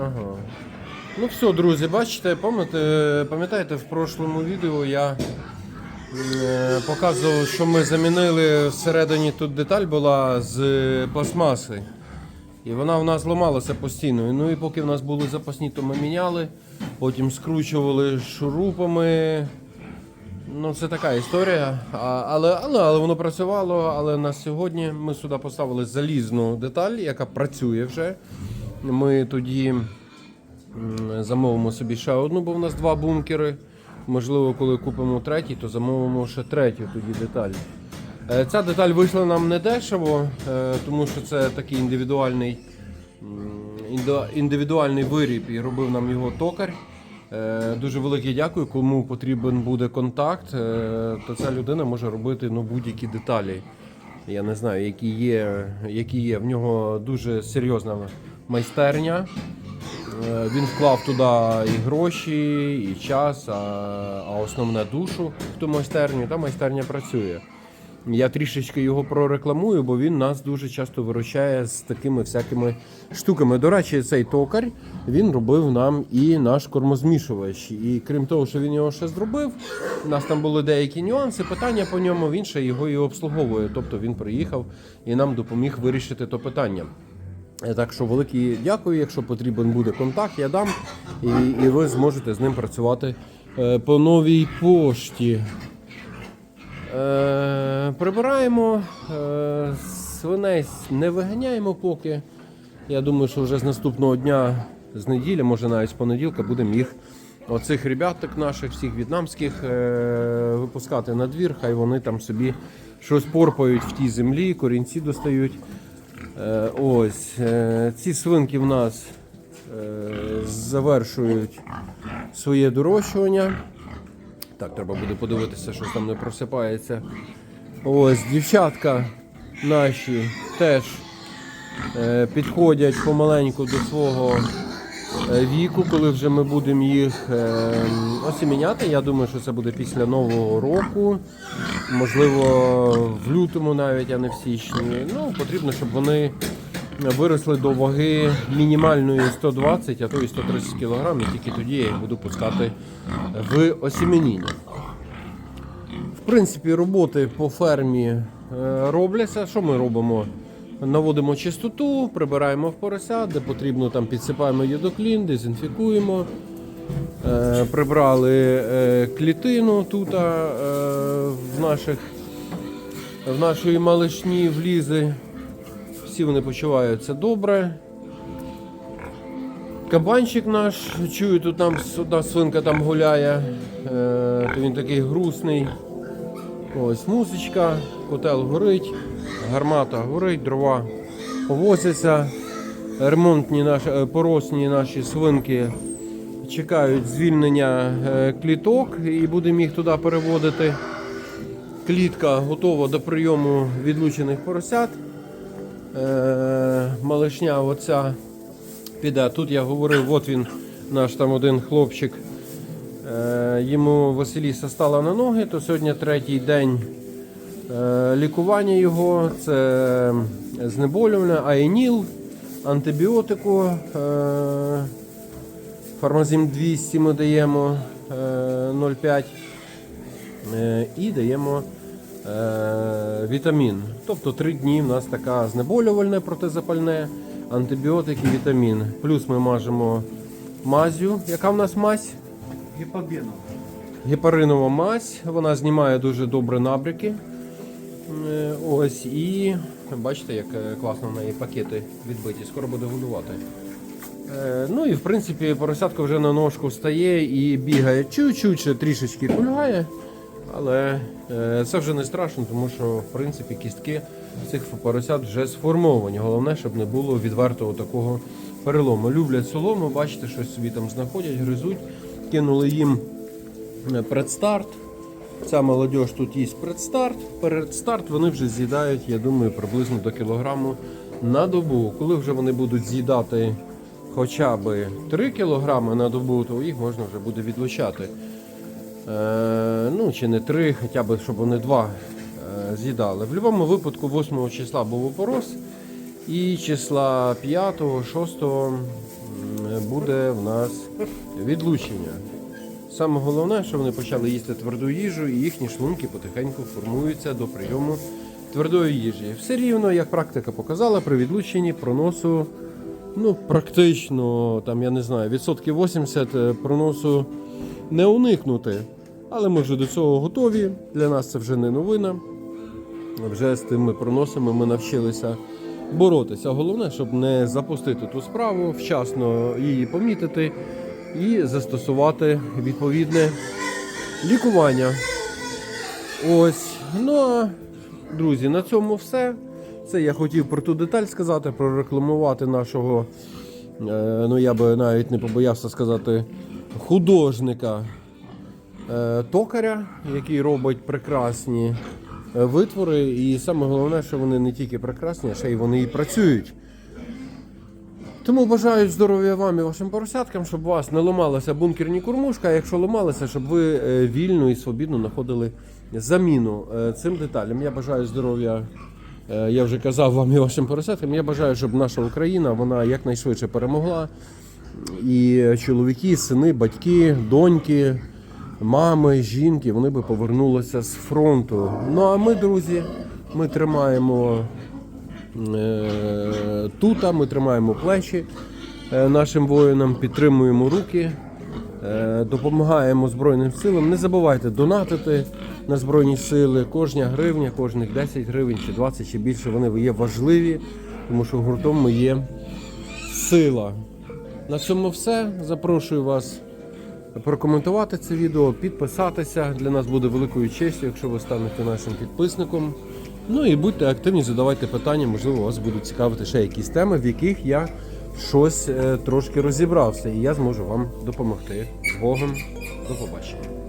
Ага. Ну все, друзі, бачите, пам'ятаєте, пам'ятаєте, в прошлому відео я е, показував, що ми замінили всередині тут деталь була з пластмаси. І вона в нас ламалася постійно. Ну і поки в нас були запасні, то ми міняли, потім скручували шурупами. Ну, це така історія. А, але, але, але воно працювало. Але на сьогодні ми сюди поставили залізну деталь, яка працює вже. Ми тоді замовимо собі ще одну, бо в нас два бункери. Можливо, коли купимо третій, то замовимо ще третю тоді деталь. Е, Ця деталь вийшла нам не дешево, е, тому що це такий індивідуальний, індивідуальний виріб і робив нам його токар. Е, Дуже велике дякую. Кому потрібен буде контакт, е, то ця людина може робити ну, будь-які деталі. Я не знаю, які є, які є. В нього дуже серйозна майстерня. Е, Він вклав туди і гроші, і час, а, а основне душу в ту майстерню. Та майстерня працює. Я трішечки його прорекламую, бо він нас дуже часто виручає з такими всякими штуками. До речі, цей токар він робив нам і наш кормозмішувач. І крім того, що він його ще зробив, у нас там були деякі нюанси, питання по ньому. Він ще його і обслуговує. Тобто він приїхав і нам допоміг вирішити то питання. Е, Так що велике дякую. Якщо потрібен буде контакт, я дам, і, і ви зможете з ним працювати е, по новій пошті. Е, прибираємо, е, свиней не виганяємо поки. Я думаю, що вже з наступного дня, з неділі, може навіть з понеділка, будемо їх, оцих ребяток наших, всіх в'єтнамських, е, випускати на двір. Хай вони там собі щось порпають в тій землі, корінці достають. Е, ось е, ці свинки в нас е, завершують своє дорощування. Так, треба буде подивитися, що там не просипається. Ось, дівчатка наші теж е, підходять помаленьку до свого е, віку, коли вже ми будемо їх е, осіміняти. Я думаю, що це буде після Нового року. Можливо, в лютому навіть, а не в січні. Ну, потрібно, щоб вони виросли до ваги мінімальної 120, а то і 130 кг, і тільки тоді я їх буду пускати в осімініння. В принципі, роботи по фермі е, робляться. Що ми робимо? Наводимо чистоту, прибираємо в порося, де потрібно, там підсипаємо єдоклін, дезінфікуємо. Е, Прибрали е, клітину тут в, наших, в нашої малишні влізи. Всі вони почуваються добре. Кабанчик наш, чую, тут нам одна свинка там гуляє, е, він такий грустний. Ось мусичка, котел горить, гармата горить, дрова повозяться. Ремонтні наші, е, поросні наші свинки чекають звільнення е, кліток і будемо їх туди переводити. Клітка готова до прийому відлучених поросят. Е, малишня оця піде. Тут я говорив, от він, наш там один хлопчик. Е, йому Василіса стала на ноги, то сьогодні третій день е, лікування його. Це знеболювання, аеніл, антибіотику. Е, Фармазим 200 ми даємо е, 0,5 е, і даємо вітамін. Тобто 3 дні в нас така знеболювальне протизапальне, антибіотики, вітамін. Плюс ми мажемо мазю. Яка в нас мазь? Гіпобіном. Гепаринова мазь, вона знімає дуже добре набряки. Е, Ось і бачите, як е, класно в неї пакети відбиті, скоро буде годувати. Е, Ну і в принципі поросятка вже на ножку встає і бігає чуть-чуть ще трішечки кульгає. Але е, це вже не страшно, тому що в принципі кістки цих поросят вже сформовані. Головне, щоб не було відвертого такого перелому. Люблять солому, бачите, щось собі там знаходять, гризуть. Кинули їм е, предстарт. Ця молодь тут є предстарт. Передстарт вони вже з'їдають, я думаю, приблизно до кілограму на добу. Коли вже вони будуть з'їдати хоча б 3 кілограми на добу, то їх можна вже буде відлучати. Е, ну, чи не 3, хоча б, щоб вони 2 е, з'їдали. В будь-якому випадку 8 числа був опорос, і числа 5, 6 буде в нас відлучення. Саме головне, що вони почали їсти тверду їжу, і їхні шлунки потихеньку формуються до прийому твердої їжі. Все рівно, як практика показала, при відлученні проносу, ну, практично, там, я не знаю, відсотків 80 е, проносу не уникнути. Але ми вже до цього готові. Для нас це вже не новина. Вже з тими проносами ми навчилися боротися. Головне, щоб не запустити ту справу, вчасно її помітити і застосувати відповідне лікування. Ось. Ну а друзі, на цьому все. Це я хотів про ту деталь сказати, прорекламувати нашого, е, ну я би навіть не побоявся сказати, художника е, токаря, який робить прекрасні е, витвори. І саме головне, що вони не тільки прекрасні, а ще й вони і працюють. Тому бажаю здоров'я вам і вашим поросяткам, щоб у вас не ламалася бункерні кормушка, а якщо ламалися, щоб ви е, вільно і свобідно знаходили заміну цим деталям. Я бажаю здоров'я, я вже казав вам і вашим поросяткам. Я бажаю, щоб наша Україна вона якнайшвидше перемогла. І чоловіки, сини, батьки, доньки, мами, жінки, вони би повернулися з фронту. Ну а ми, друзі, ми тримаємо е, тута, ми тримаємо плечі е, нашим воїнам, підтримуємо руки, е, допомагаємо Збройним силам. Не забувайте донатити на Збройні сили. Кожня гривня, кожних 10 гривень чи 20 чи більше, вони є важливі, тому що гуртом ми є сила. На цьому все. Запрошую вас прокоментувати це відео, підписатися. Для нас буде великою честю, якщо ви станете нашим підписником. Ну і будьте активні, задавайте питання, можливо, вас будуть цікавити ще якісь теми, в яких я щось е, трошки розібрався, і я зможу вам допомогти. Богом, до побачення.